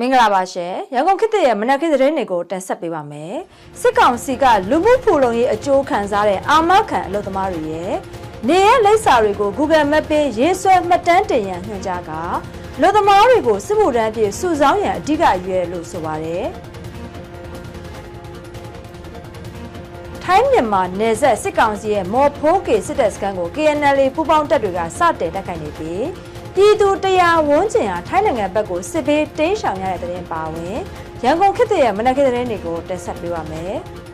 မင်္ဂလာပါရှင်ရန်ကုန်ခေတ်သစ်ရဲ့မနက်ခင်းသတင်းတွေကိုတင်ဆက်ပေးပါမယ်စစ်ကောင်စီကလူမှုဖူလုံရေးအကျိုးခံစားတဲ့အာမခံအလုပ်သမားတွေရဲ့နေရလိပ်စာတွေကို Google Map ပင်ရေးဆွဲမှတ်တမ်းတင်ရန်ညွှန်ကြားကလူသမားတွေကိုစစ်မှုထမ်းအဖြစ်စုဆောင်းရန်အဓိကအရွယ်လို့ဆိုပါတယ်ထိုင်းမြန်မာနယ်စပ်စစ်ကောင်စီရဲ့မော်ဖိုးကေစစ်တပ်စခန်းကို KNL ပူးပေါင်းတပ်တွေကစတင်တိုက်ခိုက်နေပြီး ပြည်သူတရားဝန်းကျင်ဟာထိုင်းနိုင်ငံဘက်ကိုစစ်ဘေးတင်းရှောင်ရတဲ့တဲ့ရင်ပါဝင်ရန်ကုန်ခေတ်သစ်ရဲ့မနက်ခင်းသတင်းတွေကိုတင်ဆက်ပေးပါမယ်။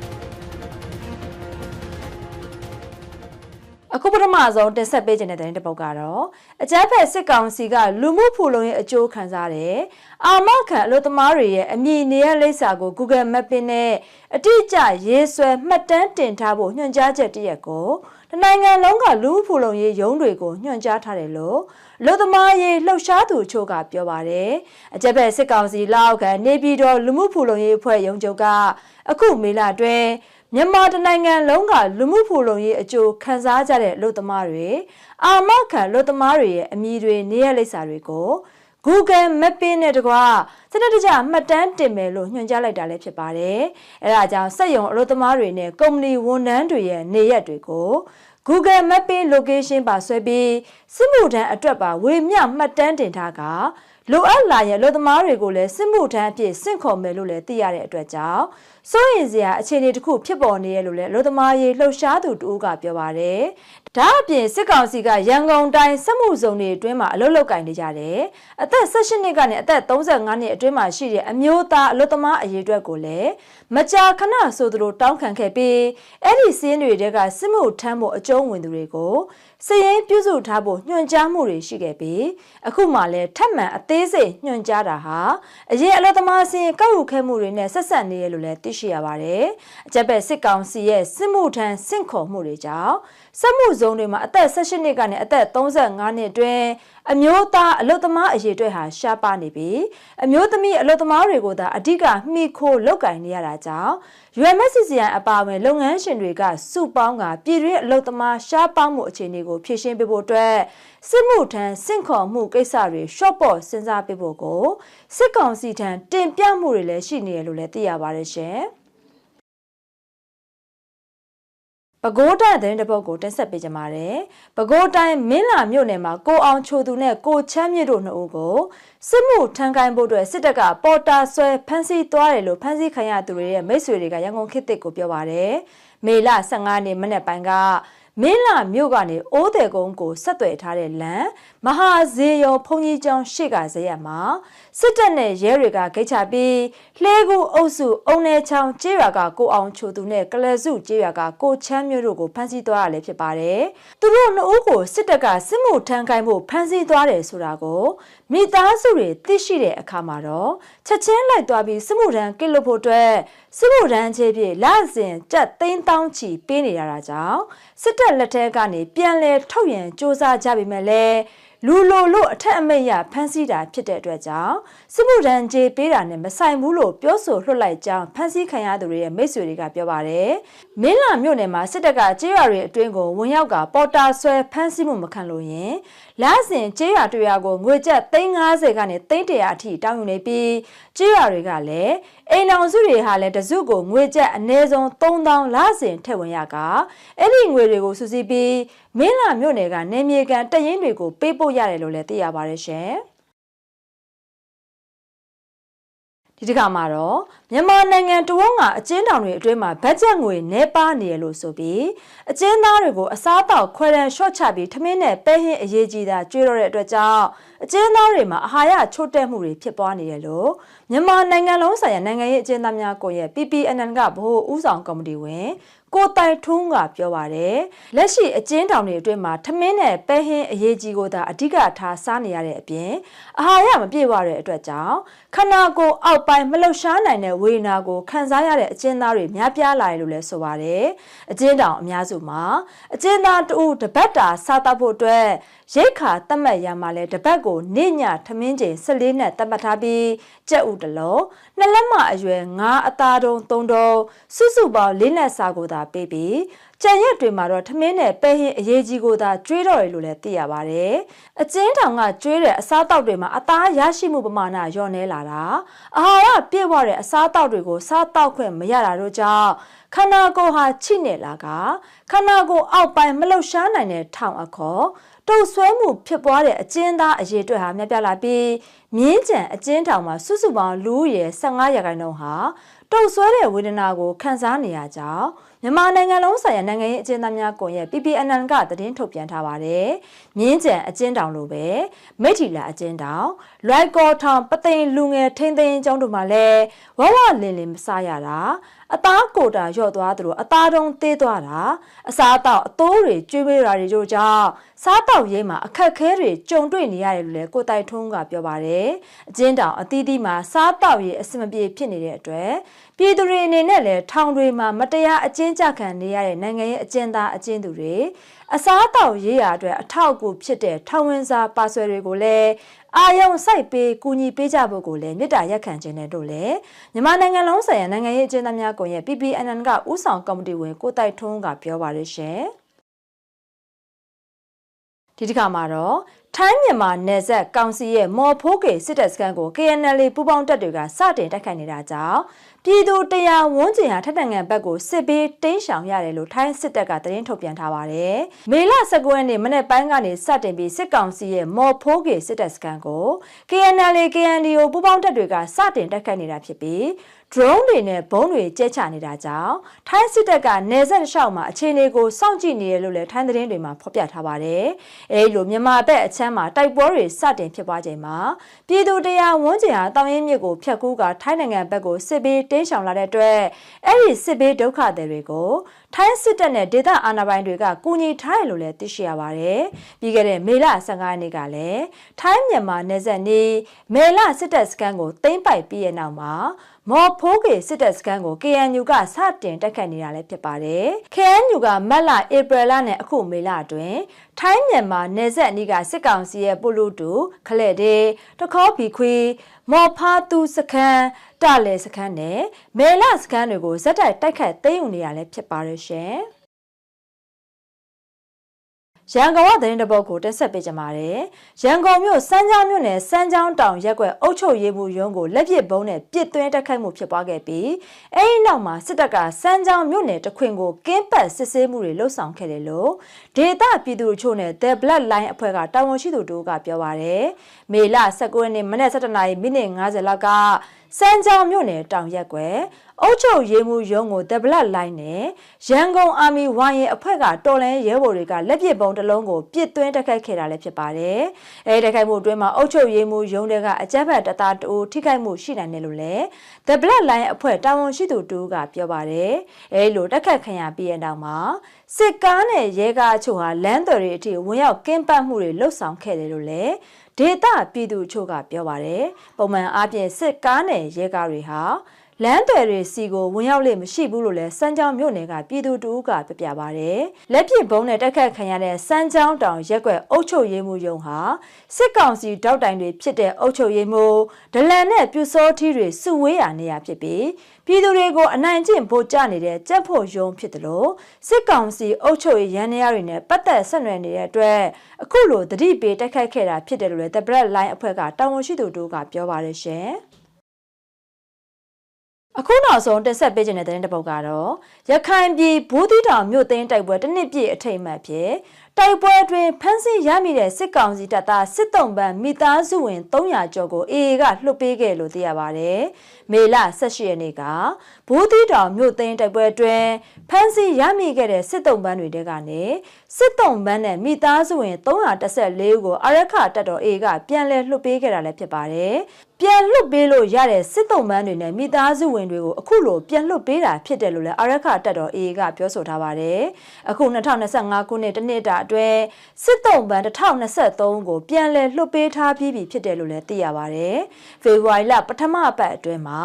အခုပထမဆုံးတင်ဆက်ပေးခြင်းတဲ့တဲ့တစ်ပုဒ်ကတော့အကြမ်းဖက်စစ်ကောင်စီကလူမှုဖူလုံရေးအကျိုးခံစားတဲ့အာမခံအလို့သမားတွေရဲ့အမည်နေရလိပ်စာကို Google Mapping နဲ့အတိအကျရေးဆွဲမှတ်တမ်းတင်ထားဖို့ညွှန်ကြားချက်တရက်ကိုတနိုင်ငံလုံးကလူမှုဖူလုံရေးရုံးတွေကိုညွှန်ကြားထားတယ်လို့ လူသမားရေးလှုပ်ရှားသူအချို့ကပြောပါတယ်အကြက်ဘက်စစ်ကောင်စီလက်အောက်ကနေပြည်တော်လူမှုဖူလုံရေးအဖွဲ့ရုံးချုပ်ကအခုမေလအတွင်းမြန်မာတနိုင်ငံလုံးကလူမှုဖူလုံရေးအကျိုးခံစားကြတဲ့လူသမားတွေအာမခံလူသမားတွေရဲ့အမည်တွေနေရလိပ်စာတွေကို Google Mapping နဲ့တကွာစနစ်တကျမှတ်တမ်းတင်မယ်လို့ညွှန်ကြားလိုက်တာလည်းဖြစ်ပါတယ်။အဲဒါကြောင့်စက်ရုံအလုပ်သမားတွေနဲ့ကုမ္ပဏီဝန်ထမ်းတွေရဲ့နေရက်တွေကို Google Mapping location ပါဆွဲပြီးစစ်မှုထမ်းအတွက်ပါဝေမျှမှတ်တမ်းတင်ထားက လိုအပ်လာရင်အလုပ်သမားတွေကိုလည်းစစ်မှုထမ်းအဖြစ်စင့်ခေါ်မယ်လို့လည်းသိရတဲ့အတွက်ကြောင့်စိုးရင်စရာအခြေအနေတစ်ခုဖြစ်ပေါ်နေရလို့လည်းအလုပ်သမားရေးလှုပ်ရှားသူတူကပြောပါတယ်။ဒါအပြင်စစ်ကောင်စီကရန်ကုန်တိုင်းစစ်မှုစုံတွေအတွင်းမှာအလုပ်လုပ်ကင်နေကြတယ်။အသက်18နှစ်ကနေအသက်35နှစ်အတွင်းမှာရှိတဲ့အမျိုးသားအလုပ်သမားအရေးအတွက်ကိုလည်းမကြာခဏဆိုသလိုတောင်းခံခဲ့ပြီးအဲ့ဒီစင်းတွေကစစ်မှုထမ်းဖို့အကျုံးဝင်သူတွေကို စည်ရင်ပြုစုထားဖို့ညွှန်ကြားမှုတွေရှိခဲ့ပြီးအခုမှလည်းထပ်မံအသေးစိတ်ညွှန်ကြားတာဟာအရင်အလုပ်သမားစင်ကောက်ယူခဲ့မှုတွေနဲ့ဆက်ဆက်နေရလို့လည်းသိရှိရပါတယ်။အကြက်ဘက်စစ်ကောင်စီရဲ့စစ်မှုထမ်းစင့်ခေါ်မှုတွေကြောင့်စက်မှုဇုံတွေမှာအသက်18နှစ်ကနေအသက်35နှစ်အတွင်း အမျိုးသားအလုသမားအရေးအတွက်ဟာရှားပါနေပြီးအမျိုးသမီးအလုသမားတွေကိုသာအဓိကမှီခိုလောက်ကင်နေရတာကြောင့် UMSCCI အပါအဝင်လုပ်ငန်းရှင်တွေကစုပေါင်းကပြည်တွင်းအလုသမားရှားပါမှုအခြေအနေကိုဖြေရှင်းပေးဖို့အတွက်စစ်မှုထမ်းစင့်ခေါ်မှုကိစ္စတွေ short ပေါ်စဉ်းစားပေးဖို့ကိုစစ်ကောင်စီထံတင်ပြမှုတွေလည်းရှိနေတယ်လို့လည်းသိရပါတယ်ရှင်။ ပဲခူးတိုင်းသတင်းတစ်ပုဒ်ကိုတင်ဆက်ပေးကြပါမယ်။ပဲခူးတိုင်းမင်းလာမြို့နယ်မှာကိုအောင်ချိုသူနဲ့ကိုချမ်းမြင့်တို့နှစ်ဦးကိုစစ်မှုထမ်းကိုင်းဖို့အတွက်စစ်တပ်ကပေါ်တာဆွဲဖမ်းဆီးသွားတယ်လို့ဖမ်းဆီးခံရသူတွေရဲ့မိတ်ဆွေတွေကရန်ကုန်ခေတ်သစ်ကိုပြောပါတယ်။မေလ15ရက်နေ့မနေ့ပိုင်းက မင်းလာမြို့ကနေအိုးတယ်ကုန်းကိုဆက်သွယ်ထားတဲ့လမ်းမဟာဇေယောဘုံကြီးကျောင်းရှေ့ကဇရက်မှာစစ်တပ်နဲ့ရဲတွေကဂိတ်ချပြီးလှဲကူအုပ်စုအုံနေချောင်းကျေးရွာကကိုအောင်ချိုသူနဲ့ကလစုကျေးရွာကကိုချမ်းမျိုးတို့ကိုဖမ်းဆီးသွားရလည်းဖြစ်ပါတယ်။သူတို့နှစ်ဦးကိုစစ်တပ်ကစစ်မှုထမ်းခိုင်းဖို့ဖမ်းဆီးသွားတယ်ဆိုတာကို မိသားစုတွေသိရှိတဲ့အခါမှာတော့ချက်ချင်းလိုက်သွားပြီးစစ်မှုထမ်းကိလွတ်ဖို့အတွက်စစ်မှုထမ်းခြေပြည့်လစဉ်ကြက်သိန်းတောင်းချီပေးနေရတာကြောင့်စစ်တပ်လက်ထက်ကနေပြန်လဲထုတ်ရန်စ조사ကြပေမဲ့လည်းလူလိုလို့အထက်အမိတ်ရဖမ်းဆီးတာဖြစ်တဲ့အတွက်ကြောင့်စစ်မှုထမ်းကြေးပေးတာနဲ့မဆိုင်ဘူးလို့ပြောဆိုလွှတ်လိုက်ကြောင်းဖမ်းဆီးခံရသူတွေရဲ့မိတ်ဆွေတွေကပြောပါတယ်။မင်းလာမြို့နယ်မှာစစ်တပ်ကကြေးရွာတွေအတွင်းကိုဝင်ရောက်ကပေါ်တာဆွဲဖမ်းဆီးမှုမခံလို့ရင်လစဉ်ကြေးရွာတွေရွာကိုငွေကျပ်350ကနေ300အထိတောင်းယူနေပြီးကြေးရွာတွေကလည်းအိမ်အောင်စုတွေဟာလည်းတစုကိုငွေကျပ်အနည်းဆုံး3000လစဉ်ထည့်ဝင်ရကအဲ့ဒီငွေတွေကိုစုစည်းပြီးမင်းလာမြို့နယ်ကနေမြေကန်တရင်တွေကိုပေးပို့ရတယ်လို့လည်းသိရပါတယ်ရှင်။ဒီတစ်ခါမှာတော့ မြန်မာနိုင်ငံတဝန်းကအကျဉ်းထောင်တွေအတွင်းမှာဘတ်ဂျက်ငွေနှဲပါနေရလို့ဆိုပြီးအကျဉ်းသားတွေကိုအစားတောက်ခွဲတန်းရှော့ချပြီးထမင်းနဲ့ပဲဟင်းအရေးကြီးတာကျွေးတော့တဲ့အတွက်ကြောင့်အကျဉ်းသားတွေမှာအာဟာရချို့တဲ့မှုတွေဖြစ်ပွားနေတယ်လို့မြန်မာနိုင်ငံလုံးဆိုင်ရာနိုင်ငံရေးအကျဉ်းသားများကွန်ရက် PPNN ကဗဟိုဦးဆောင်ကော်မတီဝင်ကိုတိုင်ထွန်းကပြောပါတယ်လက်ရှိအကျဉ်းထောင်တွေအတွင်းမှာထမင်းနဲ့ပဲဟင်းအရေးကြီးကိုသာအဓိကထားစားနေရတဲ့အပြင်အာဟာရမပြည့်ဝတဲ့အတွက်ကြောင့်ခန္ဓာကိုယ်အောက်ပိုင်းမလှုပ်ရှားနိုင်တဲ့ဝေဒနာကိုခံစားရတဲ့အကျဉ်းသားတွေများပြားလာတယ်လို့လည်းဆိုပါတယ်အကျဉ်းထောင်အများစုမှာအကျဉ်းသားတူတပတ်တာစားတောက်ဖို့အတွက်ရိတ်ခါတတ်မှတ်ရမှာလဲတပတ်ကိုနေညထမင်းချိန်14နဲ့တတ်မှတ်ထားပြီးကြက်ဥတလုံးနှစ်လက်မအရွယ်9အသားတုံး3တုံးစုစုပေါင်း၄နဲ့စာကိုသာပေးပြီး ကြံရက်တွေမှာတော့ထမင်းနဲ့ပဲဟင်းအရေးကြီးကိုသာကျွေးတော့တယ်လို့လည်းသိရပါတယ်။အကျဉ်းထောင်ကကျွေးတဲ့အစားအသောက်တွေမှာအသားရရှိမှုပမာဏလျော့နေလာတာအာဟာရပြည့်ဝတဲ့အစားအသောက်တွေကိုစားတောက်ခွင့်မရတာတို့ကြောင့်ခန္ဓာကိုယ်ဟာချိနေလာကခန္ဓာကိုယ်အောက်ပိုင်းမလှုပ်ရှားနိုင်တဲ့ထောင်အခေါ်တုပ်ဆွဲမှုဖြစ်ပွားတဲ့အကျဉ်းသားအရေးအတွက်ဟာမြတ်ပြလာပြီးမြင်းကြံအကျဉ်းထောင်မှာစုစုပေါင်းလူဦးရေ15ရာခိုင်နှုန်းဟာတုပ်ဆွဲတဲ့ဝေဒနာကိုခံစားနေရကြောင်း မြန်မာနိုင်ငံလုံးဆိုင်ရာနိုင်ငံရေးအကျဉ်းသားများကွန်ရက် PPNN ကသတင်းထုတ်ပြန်ထားပါတယ်။မြင်းကြံအကျဉ်းတောင်လိုပဲမိထီလာအကျဉ်းတောင်လွိုက်ကော်ထောင်ပသိမ်လူငယ်ထိမ့်သိမ်းကျောင်းတို့မှာလည်းဝဝလင်လင်မစားရတာ အသားကိုတာလျော့သွားသလိုအသားတုံးသေးသွားတာအစားအသောက်အသိုးတွေကျွေးပေးတာတွေတို့ကြောင့်စားတောက်ရေးမှာအခက်ခဲတွေကြုံတွေ့နေရတယ်လို့လည်းကိုတိုင်ထွန်းကပြောပါတယ်အကျဉ်းတောင်အသီးသီးမှာစားတောက်ရေးအဆင်မပြေဖြစ်နေတဲ့အတွက်ပြည်သူတွေအနေနဲ့လည်းထောင်တွေမှာမတရားအကျဉ်းချခံနေရတဲ့နိုင်ငံရေးအကျဉ်းသားအကျဉ်းသူတွေအစားအသောက်ရေးရာအတွက်အထောက်အကူဖြစ်တဲ့ထောင်ဝင်စာပါဆွဲတွေကိုလည်း အာယုံစိုက်ပေးကူညီပေးကြဖို့ကိုလည်းမြစ်တာရက်ခံခြင်းနဲ့တို့လည်းမြန်မာနိုင်ငံလုံးဆိုင်ရာနိုင်ငံရေးအကျဉ်းသားများကွန်ရက် PPNN ကဥဆောင်ကော်မတီဝင်ကိုတိုက်ထွန်းကပြောပါရရှင်ဒီတစ်ခါမှာတော့ထိုင်းမြန်မာနယ်စပ်ကောင်စီရဲ့မော်ဖိုးကေစစ်တပ်စခန်းကို KNL ပူးပေါင်းတပ်တွေကစတင်တိုက်ခိုက်နေတာကြောင့်ပြည်သူတရားဝန်းကျင်ဟာထက်တန်ငံဘက်ကိုစစ်ပေးတင်းရှောင်ရတယ်လို့ထိုင်းစစ်တပ်ကသတင်းထုတ်ပြန်ထားပါတယ်။မေလ19ရက်နေ့မနေ့ပိုင်းကနေစတင်ပြီးစစ်ကောင်စီရဲ့မော်ဖိုးကေစစ်တပ်စခန်းကို KNL KNDO ပူးပေါင်းတပ်တွေကစတင်တိုက်ခိုက်နေတာဖြစ်ပြီး drone တွေနဲ့ဘုံတွေကျဲချနေတာကြောင့်ထိုင်းစစ်တပ်ကနေဆက်လျှောက်မှာအခြေအနေကိုစောင့်ကြည့်နေရလို့လည်းထိုင်းသတင်းတွေမှာဖော်ပြထားပါတယ်။အဲဒီလိုမြန်မာဘက်အချမ်းမှာတိုက်ပွဲတွေစတင်ဖြစ်ပွားချိန်မှာပြည်သူတရားဝန်းကျင်ဟာတောင်ရင်မြစ်ကိုဖျက်ကူးကထိုင်းနိုင်ငံဘက်ကိုစစ်ဘေးတင်းရှောင်လာတဲ့အတွက်အဲ့ဒီစစ်ဘေးဒုက္ခသည်တွေကိုထိုင်းစစ်တပ်နဲ့ဒေသအာဏာပိုင်တွေကကူညီထားတယ်လို့လည်းသိရှိရပါတယ်။ပြီးခဲ့တဲ့မေလ15ရက်နေ့ကလည်းထိုင်းမြန်မာနယ်စပ်နေမေလစစ်တပ်စခန်းကိုသိမ်းပိုက်ပြီးရဲ့နောက်မှာ မော်ဖိုးကေစစ်တပ်စခန်းကို KNU ကစတင်တက်ခတ်နေတာလည်းဖြစ်ပါတယ်။ KNU ကမတ်လဧပြီလနဲ့အခုမေလအတွင်းထိုင်းမြန်မာနယ်စပ်အနီးကစစ်ကောင်စီရဲ့ပိုလိုတူခလက်တေတခေါဘီခွေမော်ဖာတူစခန်းတလဲစခန်းနဲ့မေလစခန်းတွေကိုဇက်တိုက်တိုက်ခတ်သိမ်းယူနေရလည်းဖြစ်ပါတယ်ရှင်။ ရန်ကုန်ကသတင်းတပုတ်ကိုတက်ဆက်ပေးကြပါမယ်။ရန်ကုန်မြို့စမ်းချောင်းမြို့နယ်စမ်းချောင်းတောင်ရက်ွက်အုပ်ချုပ်ရေးမှုရုံးကိုလက်ပစ်ဘုံနဲ့ပစ်သွင်းတက်ခိုက်မှုဖြစ်ပွားခဲ့ပြီးအဲဒီနောက်မှာစစ်တပ်ကစမ်းချောင်းမြို့နယ်တခွင်ကိုကင်းပတ်စစ်ဆေးမှုတွေလှုပ်ဆောင်ခဲ့တယ်လို့ဒေတာပြည်သူ့ချို့နဲ့ The Blood Line အဖွဲ့ကတာဝန်ရှိသူတို့ကပြောပါရယ်။မေလ19ရက်နေ့မနက်7:00နာရီမိနစ်50လောက်က စမ်းချောင်းမြို့နယ်တောင်ရက်ွယ်အုတ်ချုပ်ရေးမှုရုံးကို The Blood Line နဲ့ရန်ကုန်အာမီဝိုင်းရဲ့အဖွဲ့ကတော်လန်ရဲဘော်တွေကလက်ပစ်ပုံတစ်လုံးကိုပစ်သွင်းတိုက်ခိုက်ခဲ့တာလည်းဖြစ်ပါတယ်။အဲဒီတိုက်ခိုက်မှုအတွင်းမှာအုတ်ချုပ်ရေးမှုရုံးတွေကအကြမ်းဖက်တသားတူထိခိုက်မှုရှိနိုင်တယ်လို့လည်း The Blood Line အဖွဲ့တာဝန်ရှိသူတူကပြောပါတယ်။အဲဒီလိုတိုက်ခိုက်ခံရပြီးတဲ့နောက်မှာစစ်ကားနဲ့ရဲကားအချို့ဟာလမ်းတော်တွေအထိဝင်ရောက်ကင်းပတ်မှုတွေလှုပ်ဆောင်ခဲ့တယ်လို့လည်း ဒေတာပြည်သူချို့ကပြောပါတယ်ပုံမှန်အားဖြင့်စစ်ကားနဲ့ရဲကားတွေဟာ လမ်းတွေတွေစီကိုဝင်ရောက်လေမရှိဘူးလို့လည်းစမ်းချောင်းမြို့နယ်ကပြည်သူတူကပြပြပါတယ်လက်ပစ်ဘုံနဲ့တက်ခတ်ခံရတဲ့စမ်းချောင်းတောင်ရက်ွက်အုပ်ချုပ်ရေးမှုယုံဟာစစ်ကောင်စီတောက်တိုင်တွေဖြစ်တဲ့အုပ်ချုပ်ရေးမှုဒလန်နဲ့ပြူစောထီးတွေစုဝေးရနေရဖြစ်ပြီးပြည်သူတွေကိုအနိုင်ကျင့်ဖို့ကြနေတဲ့ကြက်ဖို့ယုံဖြစ်တယ်လို့စစ်ကောင်စီအုပ်ချုပ်ရေးရန်နေရတွေနဲ့ပတ်သက်ဆက်နွယ်နေတဲ့အတွက်အခုလိုတတိပေးတိုက်ခိုက်ခဲ့တာဖြစ်တယ်လို့လည်း The Bread Line အဖွဲ့ကတာဝန်ရှိသူတို့ကပြောပါတယ်ရှင်။ အခုနောက်ဆုံးတင်ဆက်ပေးခြင်းတဲ့တဲ့တစ်ပုဒ်ကတော့ရခိုင်ပြည်ဘူးသီးတောင်မြို့သိမ်းတိုက်ပွဲတစ်နှစ်ပြည့်အထိမ်းအမှတ်ဖြစ် တိုက်ပွဲအတွင်းဖမ်းဆီးရမိတဲ့စစ်ကောင်စီတပ်သားစစ်တုံးပန်းမိသားစုဝင်300ကျော်ကို AA ကလွှတ်ပေးခဲ့လို့သိရပါတယ်။မေလ18ရက်နေ့ကဘိုးသီးတောင်မြို့သိမ်းတိုက်ပွဲအတွင်းဖမ်းဆီးရမိခဲ့တဲ့စစ်တုံးပန်းတွေတဲကနေစစ်တုံးပန်းနဲ့မိသားစုဝင်314ဦးကိုအရခတပ်တော် AA ကပြန်လည်လွှတ်ပေးခဲ့တာလည်းဖြစ်ပါတယ်။ပြန်လွတ်ပေးလို့ရတဲ့စစ်တုံးပန်းတွေနဲ့မိသားစုဝင်တွေကိုအခုလိုပြန်လွတ်ပေးတာဖြစ်တယ်လို့လည်းအရခတက်တော် AA ကပြောဆိုထားပါတယ်။အခု2025ခုနှစ်တနှစ်တာအတွင်းစစ်တုံးပန်း1023ကိုပြန်လည်လွတ်ပေးထားပြီးပြီဖြစ်တယ်လို့လည်းသိရပါတယ်။ဖေဖော်ဝါရီလပထမပတ်အတွင်းမှာ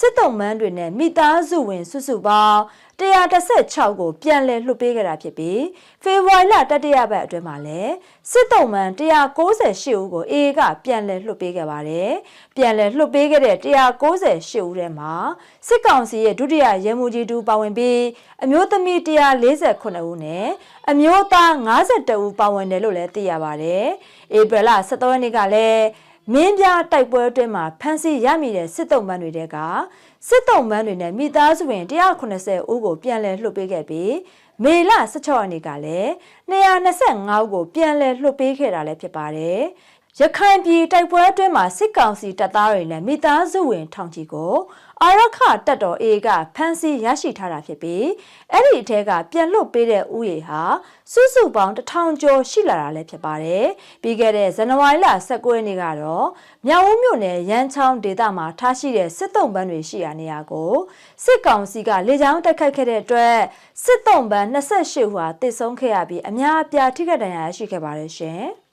စစ်တုံးပန်းတွေနဲ့မိသားစုဝင်စုစုပေါင်း116ကိုပြန်လည်လွှတ်ပေးခဲ့တာဖြစ်ပြီးဖေဖော်ဝါရီလတတိယပတ်အတွင်းမှာလည်းစစ်တုံးမှန်198ဦးကို AA ကပြန်လည်လွှတ်ပေးခဲ့ပါတယ်။ပြန်လည်လွှတ်ပေးခဲ့တဲ့198ဦးထဲမှာစစ်ကောင်စီရဲ့ဒုတိယရဲမှူးကြီးတူပါဝင်ပြီးအမျိုးသမီး148ဦးနဲ့အမျိုးသား52ဦးပါဝင်တယ်လို့လည်းသိရပါတယ်။ဧပြီလ23ရက်နေ့ကလည်းမင်းပြတိုက်ပွဲအတွင်းမှာဖမ်းဆီးရမိတဲ့စစ်တုံးပန်းတွေတဲက စစ်တုံးပန်းတွေနဲ့မိသားစုဝင်180ဦးကိုပြန်လည်လွှတ်ပေးခဲ့ပြီးမေလ16ရက်နေ့ကလည်း225ဦးကိုပြန်လည်လွှတ်ပေးခဲ့တာလည်းဖြစ်ပါတယ်။ရခိုင်ပြည်တိုက်ပွဲအတွင်းမှာစစ်ကောင်စီတပ်သားတွေနဲ့မိသားစုဝင်ထောင်ချီကို အာရခတပ်တော် A ကဖမ်းဆီးရရှိထားတာဖြစ်ပြီးအဲ့ဒီအထက်ကပြန်လွတ်ပေးတဲ့ဥယေဟာစုစုပေါင်းတစ်ထောင်ကျော်ရှိလာတာလည်းဖြစ်ပါတယ်။ပြီးခဲ့တဲ့ဇန်နဝါရီလ19ရက်နေ့ကတော့မြောက်ဦးမြို့နယ်ရန်ချောင်းဒေသမှာထားရှိတဲ့စစ်တုံးပန်းတွေရှိရာနေရာကိုစစ်ကောင်စီကလေကြောင်းတိုက်ခိုက်ခဲ့တဲ့အတွက်စစ်တုံးပန်း28ဟူဟာတစ်ဆုံးခဲ့ရပြီးအများအပြားထိခိုက်ဒဏ်ရာရရှိခဲ့ပါတယ်ရှင်။